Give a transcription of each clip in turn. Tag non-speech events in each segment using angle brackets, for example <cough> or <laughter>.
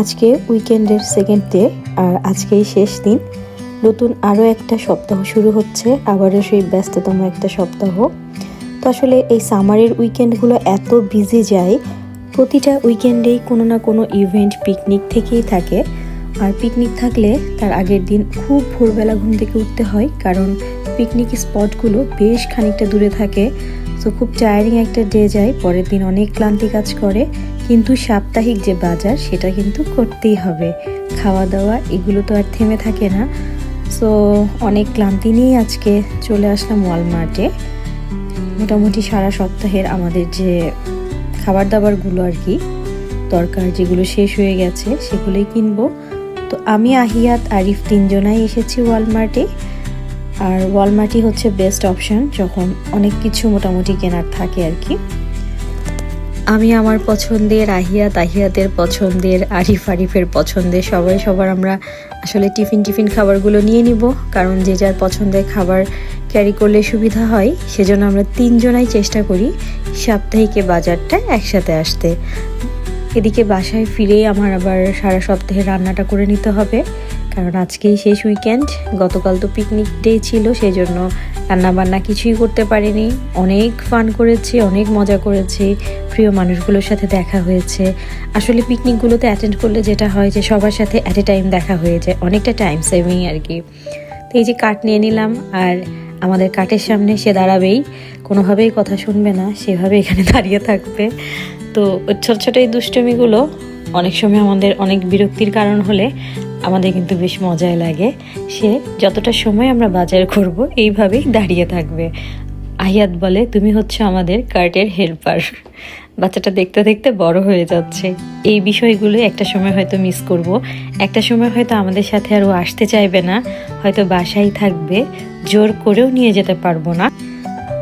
আজকে উইকেন্ডের second day আর আজকেই শেষ দিন। নতুন আরও একটা সপ্তাহ শুরু হচ্ছে, আবারও সেই ব্যস্ততম একটা সপ্তাহ। তো আসলে এই সামারের উইকেন্ডগুলো এত বিজি যায়, প্রতিটা উইকেন্ডেই কোনো না কোনো ইভেন্ট পিকনিক থেকেই থাকে। আর পিকনিক থাকলে তার আগের দিন খুব ভোরবেলা ঘুম থেকে উঠতে হয়, কারণ পিকনিক স্পটগুলো বেশ খানিকটা দূরে থাকে। তো খুব টায়ারিং একটা ডে যায়। পরের দিন অনেক ক্লান্তি কাজ করে, কিন্তু সাপ্তাহিক যে বাজার, সেটা কিন্তু করতেই হবে। খাওয়া দাওয়া এগুলো তো আর থেমে থাকে না। সো অনেক ক্লান্তি নিয়েই আজকে চলে আসলাম ওয়ালমার্টে মোটামুটি সারা সপ্তাহের আমাদের যে খাবার দাবারগুলো আর কি, দরকার যেগুলো শেষ হয়ে গেছে, সেগুলোই কিনবো। তো আমি, আহিয়াত, আরিফ তিনজনাই এসেছি ওয়ালমার্টে আর ওয়ালমার্টই হচ্ছে বেস্ট অপশন যখন অনেক কিছু মোটামুটি কেনার থাকে আর কি। আমি আমার পছন্দের আহিয়া আহিয়াতের পছন্দের, আরিফ আরিফের পছন্দের সবাই সবার আমরা আসলে টিফিন টিফিন খাবারগুলো নিয়ে নিব। কারণ যে যার পছন্দের খাবার ক্যারি করলে সুবিধা হয়, সেজন্য আমরা তিনজনাই চেষ্টা করি সাপ্তাহিকে বাজারটা একসাথে আসতে। এদিকে বাসায় ফিরেই আমার আবার সারা সপ্তাহে রান্নাটা করে নিতে হবে। কারণ আজকেই শেষ উইকেন্ড গতকাল তো পিকনিক ডে ছিল সেই জন্য রান্নাবান্না কিছুই করতে পারিনি। অনেক ফান করেছি, অনেক মজা করেছি। প্রিয় মানুষগুলোর সাথে দেখা হয়েছে। আসলে পিকনিকগুলোতে অ্যাটেন্ড করলে যেটা হয় যে, সবার সাথে অ্যাট এ টাইম দেখা হয়ে যায়। অনেকটা টাইম সেভিং আর কি। তো এই যে কাঠ নিয়ে নিলাম, আর আমাদের কাঠের সামনে সে দাঁড়াবেই। কোনোভাবেই কথা শুনবে না, সেভাবে এখানে <laughs> দাঁড়িয়ে থাকবে। তো ছোট ছোট এই দুষ্টমিগুলো অনেক সময় আমাদের অনেক বিরক্তির কারণ হলে আমাদের কিন্তু বেশ মজাই লাগে। সে যতটা সময় আমরা বাজার করব, এইভাবেই দাঁড়িয়ে থাকবে। আহিয়াত বলে, তুমি হচ্ছে আমাদের কার্টের হেল্পার। বাচ্চাটা দেখতে দেখতে বড় হয়ে যাচ্ছে। এই বিষয়গুলো একটা সময় হয়তো মিস করব। একটা সময় হয়তো আমাদের সাথে আর ও আসতে চাইবে না। হয়তো বাসায় থাকবে। জোর করেও নিয়ে যেতে পারব না।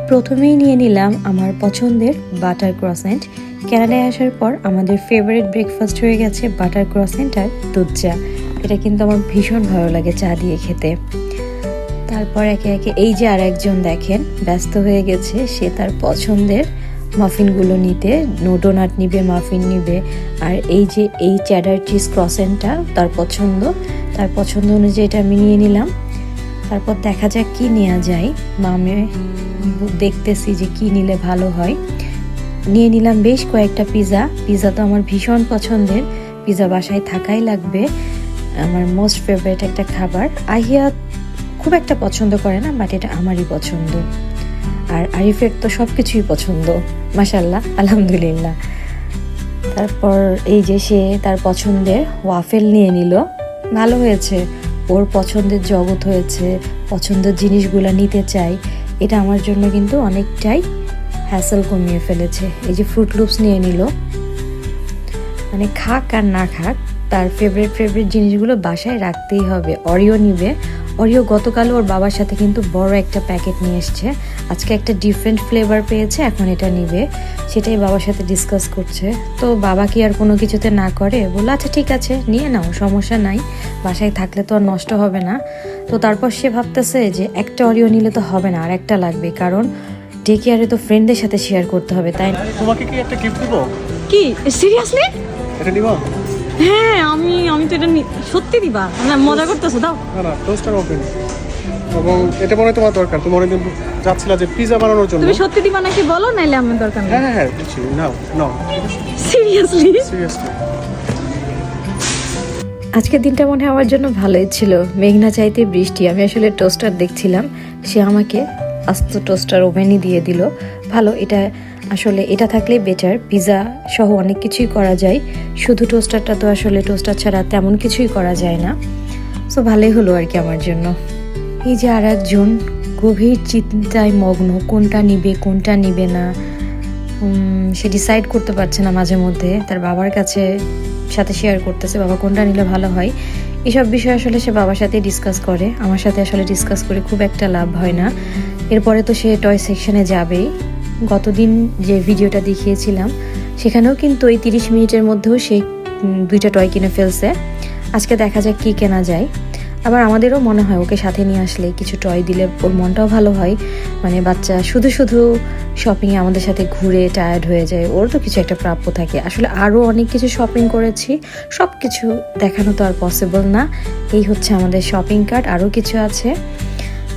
প্রথমেই নিয়ে নিলাম আমার পছন্দের বাটার ক্রসেন্ট। ক্যানাডায় আসার পর আমাদের ফেভারিট ব্রেকফাস্ট হয়ে গেছে বাটার ক্রসেন্ট আর দুধ চা। এটা কিন্তু আমার ভীষণ ভালো লাগে চা দিয়ে খেতে। তারপর একে একে এই যে আর একজন দেখেন, ব্যস্ত হয়ে গেছে, সে তার পছন্দের মাফিনগুলো নিতে, ডোনাট নিবে, মাফিন নিবে, আর এই যে এই চ্যাডার চিজ ক্রসেনটা তার পছন্দ তার পছন্দ অনুযায়ী এটা আমি নিয়ে নিলাম। তারপর দেখা যাক কি নেওয়া যায়। মামে দেখতেছি যে কি নিলে ভালো হয়। নিয়ে নিলাম বেশ কয়েকটা পিৎজা পিৎজা তো আমার ভীষণ পছন্দের। পিৎজা বাসায় থাকাই লাগবে। আমার মোস্ট ফেভারিট একটা খাবার। আহিয়া খুব একটা পছন্দ করে না বাট এটা আমারই পছন্দ। আর আরিফের তো সব কিছুই পছন্দ মাসাল্লাহ আলহামদুলিল্লাহ। তারপর এই যে সে তার পছন্দের ওয়াফেল নিয়ে নিল। ভালো হয়েছে, ওর পছন্দের জগৎ হয়েছে, পছন্দের জিনিসগুলো নিতে চাই। এটা আমার জন্য কিন্তু অনেকটাই হ্যাসেল কমিয়ে ফেলেছে। এই যে ফ্রুট লুপস নিয়ে নিল। মানে খাক আর না খাক তার ফেভারিট ফেভারিট জিনিসগুলো বাসায় রাখতেই হবে। অরিও নিবে। অরিও গতকাল ওর বাবার সাথে কিন্তু বড় একটা প্যাকেট নিয়ে এসছে। আজকে একটা ডিফারেন্ট ফ্লেভার পেয়েছে এখন এটা নিবে। সেটাই বাবার সাথে ডিসকাস করছে। তো বাবা কি আর কোনো কিছুতে না করে? বলল আচ্ছা ঠিক আছে নিয়ে নাও সমস্যা নাই। বাসায় থাকলে তো আর নষ্ট হবে না। তো তারপর সে ভাবতেছে যে একটা অরিও নিলে তো হবে না আর একটা লাগবে। কারণ ডে কেয়ারে তো ফ্রেন্ডদের সাথে শেয়ার করতে হবে তাই না? তোমাকে কি একটা গিফট দিব? কি? সিরিয়াসলি এটা নিবা? হ্যাঁ আমি আমি তো এটা সত্যি দিবা? না মজা করতেছো দাও। না না টোস্টার ওপেন এবং এটা মনে তোমার দরকার। তুমি অনেকদিন যাচ্ছিলা যে পিজা বানানোর জন্য। তুমি সত্যি দিবা নাকি বলো নাইলে আমার দরকার হ্যাঁ নেই। হ্যাঁ হ্যাঁ দিচ্ছি। নাও নাও। সিরিয়াসলি সিরিয়াসলি আজকের দিনটা মনে হয় আমার জন্য ভালোই ছিল। মেঘনা চাইতে বৃষ্টি। আমি আসলে টোস্টার দেখছিলাম। সে আমাকে আস্ত টোস্টার ওভেনই দিয়ে দিল। ভালো এটা আসলে এটা থাকলেই বেটার পিৎজা সহ অনেক কিছুই করা যায়। শুধু টোস্টারটা তো আসলে টোস্টার ছাড়া তেমন কিছুই করা যায় না। সো ভালোই হলো আর কি আমার জন্য। এই যে আর একজন গভীর চিন্তায় মগ্ন, কোনটা নিবে কোনটা নিবে না সে ডিসাইড করতে পারছে না মাঝে মধ্যে। তার বাবার কাছে সাথে শেয়ার করতেছে, বাবা, কোনটা নিলে ভালো হয়? এসব বিষয় আসলে সে বাবার সাথে ডিসকাস করে। আমার সাথে আসলে ডিসকাস করে খুব একটা লাভ হয় না। এরপরে তো সে টয় সেকশনে যাবেই। গতদিন যে ভিডিওটা দেখিয়েছিলাম, সেখানেও কিন্তু ওই তিরিশ মিনিটের মধ্যেও সে দুইটা টয় কিনে ফেলছে। আজকে দেখা যাক কি কেনা যায়। আবার আমাদেরও মনে হয় ওকে সাথে নিয়ে আসলে কিছু টয় দিলে ওর মনটাও ভালো হয়। মানে বাচ্চা শুধু শুধু শপিংয়ে আমাদের সাথে ঘুরে টায়ার্ড হয়ে যায় ওর তো কিছু একটা প্রাপ্য থাকে। আসলে আরও অনেক কিছু শপিং করেছি সব কিছু দেখানো তো আর পসিবল না। এই হচ্ছে আমাদের শপিং কার্ট আরও কিছু আছে।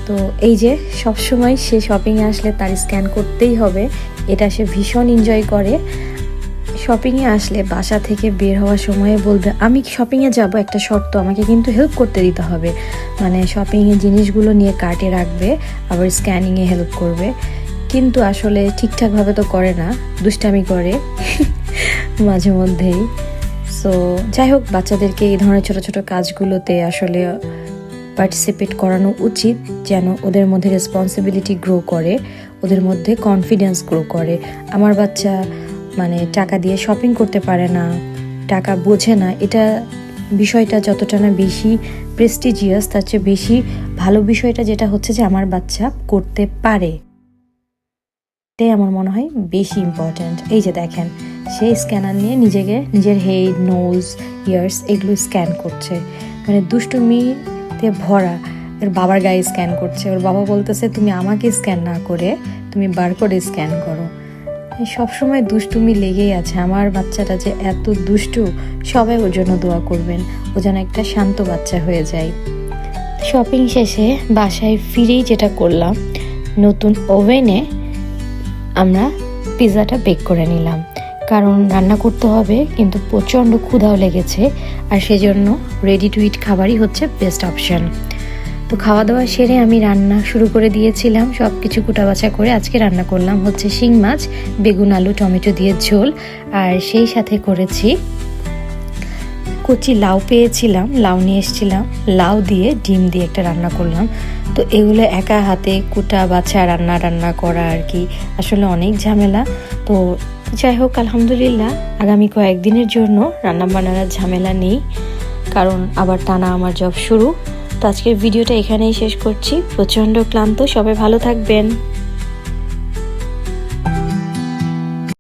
তো এই যে সবসময় সে শপিংয়ে আসলে তার স্ক্যান করতেই হবে। এটা সে ভীষণ এনজয় করে। শপিংয়ে আসলে বাসা থেকে বের হওয়ার সময়ে বলবে, আমি শপিংয়ে যাব, একটা শর্ত, আমাকে কিন্তু হেল্প করতে দিতে হবে। মানে শপিংয়ে জিনিসগুলো নিয়ে কার্টে রাখবে, আবার স্ক্যানিংয়ে হেল্প করবে। কিন্তু আসলে ঠিকঠাকভাবে তো করে না, দুষ্টামি করে <laughs> মাঝে মধ্যেই। সো যাই হোক, বাচ্চাদেরকে এই ধরনের ছোট ছোট কাজগুলোতে আসলে পার্টিসিপেট করানো উচিত যেন ওদের মধ্যে রেসপন্সিবিলিটি গ্রো করে, ওদের মধ্যে কনফিডেন্স গ্রো করে। আমার বাচ্চা মানে টাকা দিয়ে শপিং করতে পারে না, টাকা বোঝে না, এটা বিষয়টা যতটা না বেশি প্রেস্টিজিয়াস তার চেয়ে বেশি ভালো বিষয়টা যেটা হচ্ছে যে আমার বাচ্চা করতে পারে। এটাই আমার মনে হয় বেশি ইম্পর্ট্যান্ট এই যে দেখেন সে স্ক্যানার নিয়ে নিজেকে নিজের হেড নোজ ইয়ার্স এগুলো স্ক্যান করছে। মানে দুষ্টুমিতে ভরা, এর বাবার গায়ে স্ক্যান করছে। ওর বাবা বলতেছে, তুমি আমাকে স্ক্যান না করে, তুমি বার করে স্ক্যান করো। সব সময় দুষ্টুমি লেগেই আছে। আমার বাচ্চাটা যে এত দুষ্টু, সবাই ওর জন্য দোয়া করবেন। ও যেন একটা শান্ত বাচ্চা হয়ে যায়। শপিং শেষে বাসায় ফিরেই যেটা করলাম, নতুন ওভেনে আমরা পিৎজাটা বেক করে নিলাম। কারণ রান্না করতে হবে, কিন্তু প্রচণ্ড ক্ষুধাও লেগেছে। আর সেজন্য রেডি টু ইট খাবারই হচ্ছে বেস্ট অপশন তো খাওয়া দাওয়া সেরে আমি রান্না শুরু করে দিয়েছিলাম সব কিছু কুটাবাচা করে আজকে রান্না করলাম হচ্ছে শিং মাছ, বেগুন, আলু, টমেটো দিয়ে ঝোল, আর সেই সাথে করেছি কচি লাউ পেয়েছিলাম, লাউ নিয়ে এসেছিলাম, লাউ দিয়ে ডিম দিয়ে একটা রান্না করলাম। তো এগুলো একা হাতে কুটা বাছা রান্না রান্না করা আর কি, আসলে অনেক ঝামেলা। তো যাই হোক, আলহামদুলিল্লাহ, আগামী কয়েকদিনের জন্য রান্না বান্নার ঝামেলা নেই, কারণ আবার টানা আমার জব শুরু। তো আজকের ভিডিওটা এখানেই শেষ করছি। প্রচণ্ড ক্লান্ত, সবাই ভালো থাকবেন।